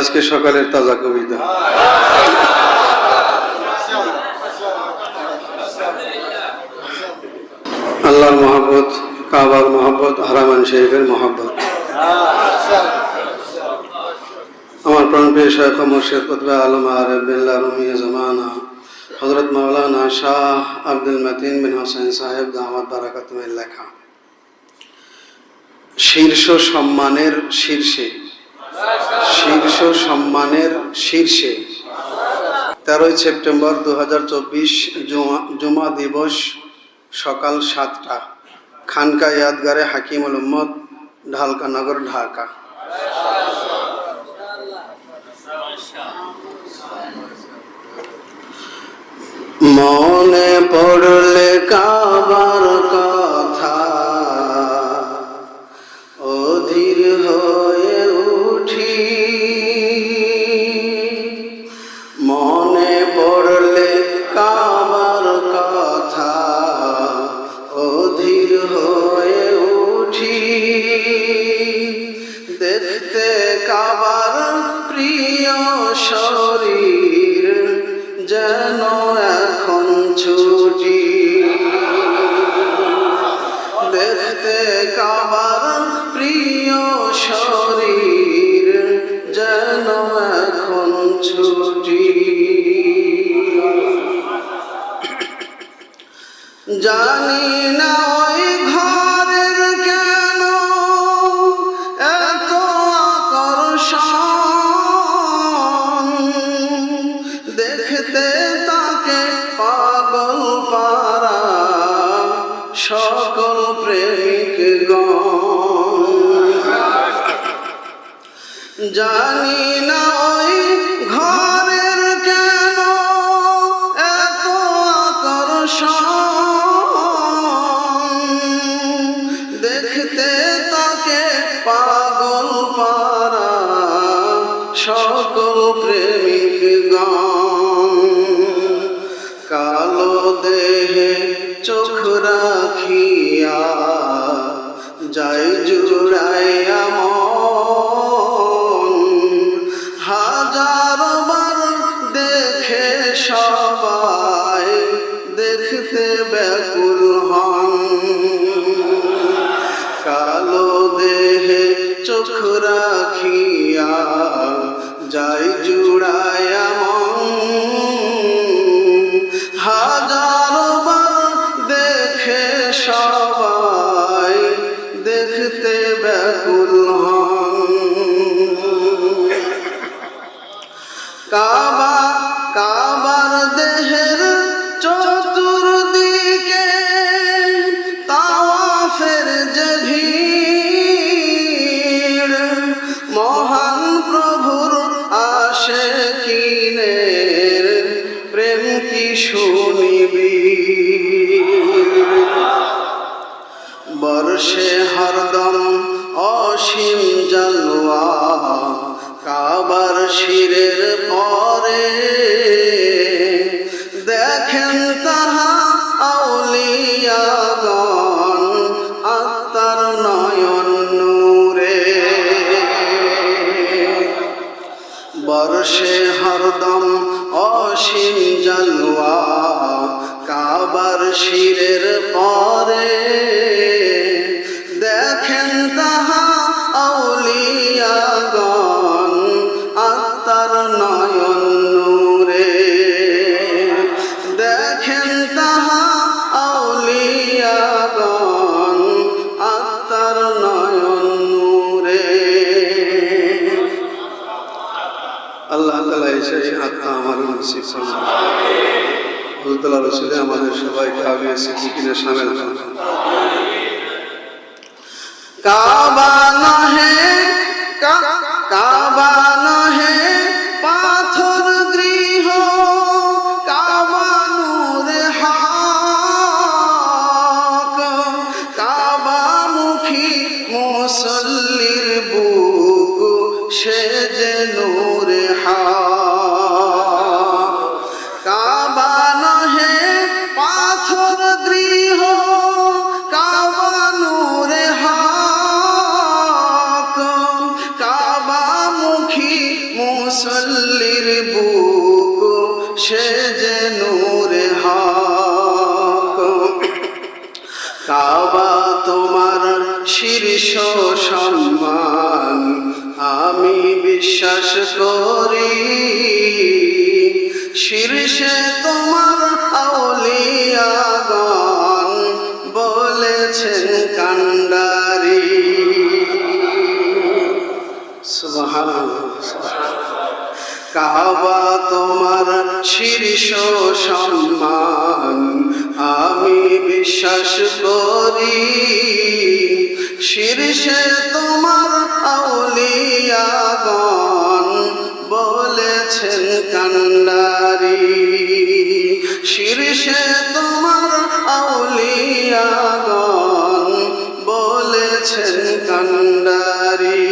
আজকে সকালের তাজা কবিতা। আল্লাহর মহব্বত, কাবার মহব্বত, হারামান শরীফের মহব্বত। আমার প্রাণপ্রিয় শেখ মুর্শিদ কুতবে আলম আরব বিল্লাহ রুমিয়া জামানা হজরত মাওলানা শাহ আব্দুল মতিন বিন হোসেন সাহেব দামাদ বারাকাতুমের লেখা। শীর্ষ সম্মানের শীর্ষে শীর্ষ সম্মানের শীর্ষে তেরোই সেপ্টেম্বর দু হাজার চব্বিশ জুমা দিবস সকাল সাতটা। খানকা ইয়াদগারে হাকিমুল উম্মদ ঢালকানগর ঢাকা। মনে পড়লে ছুটি দেখতে কাবার প্রিয় শরীর যেন এখন ছুটি। জানি না ওই সকল প্রেমিক জানি না ওই ঘরের কেন এত আকর্ষণ। দেখতে তাকে পাগল পারা সকল প্রেমিক কালো দেহে চোখ চোখ রাখিয়া যাই জুড়াইয়া কাবার শিরের পরে দেখেন তাহা আউলিয়াগণ আত্মার নয়ন নূরে। বর্ষে হরদম অসীম জালুয়া কাবার শিরের পরে এসে আত্মা আমার নসিব আল্লাহ রসুলে আমাদের সবাইকে সামিল হন কাবা কা- কাবা শীর্ষ সম্মান আমি বিশ্বাস করি। শীর্ষে তোমার আউলিয়াগণ বলেছেন কান্ডারি। কাবা তোমার শীর্ষ সম্মান আমি বিশ্বাস করি। শীর্ষে তোমার আউলিয়াগণ বলেছেন কান্ডারি। শীর্ষে তোমার আউলিয়াগণ বলেছেন কান্ডারি।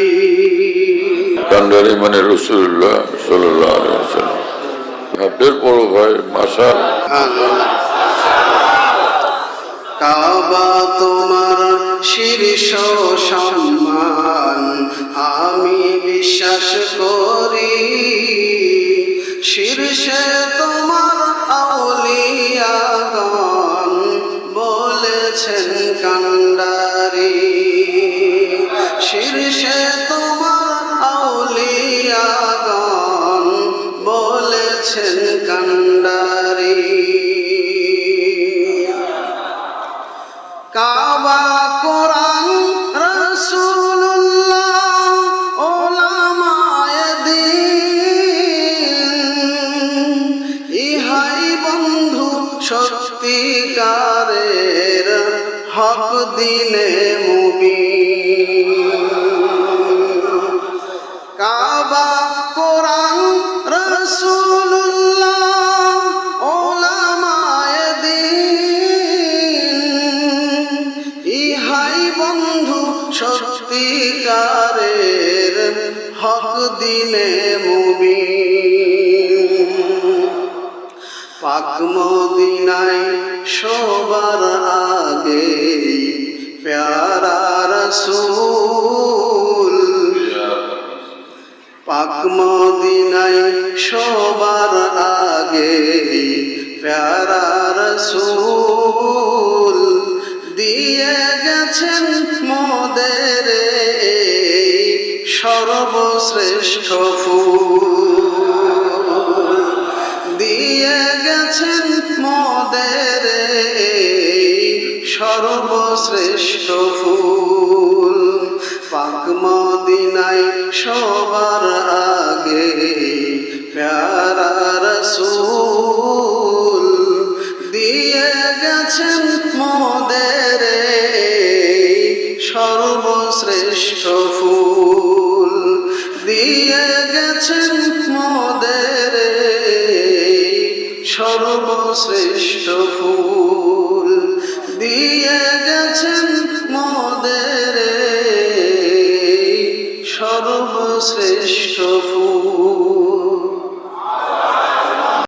কান্ডারি মানে রসুল্লাহ সাল্লাহ আপনার বড় ভাই মাসা কাবা তোমার শীর্ষ সম্মান আমি বিশ্বাস করি শীর্ষে তোমার আউলিয়াগণ বলেছেন কান্ডারি। শীর্ষে দিনে মুবিন পাক মদিনায় সবার আগে প্যারা রসুল। পাক মদিনায় সবার আগে প্যারা রসুল। দিয়ে গেছেন মোদের সর্বশ্রেষ্ঠ ফুল। দিয়ে গেছেন মোদের সর্বশ্রেষ্ঠ ফুল। পাক মদিনায় সবার আগে প্যারা রসুল। দিয়ে গেছেন সর্বশ্রেষ্ঠ ফুল। দিয়ে গেছেন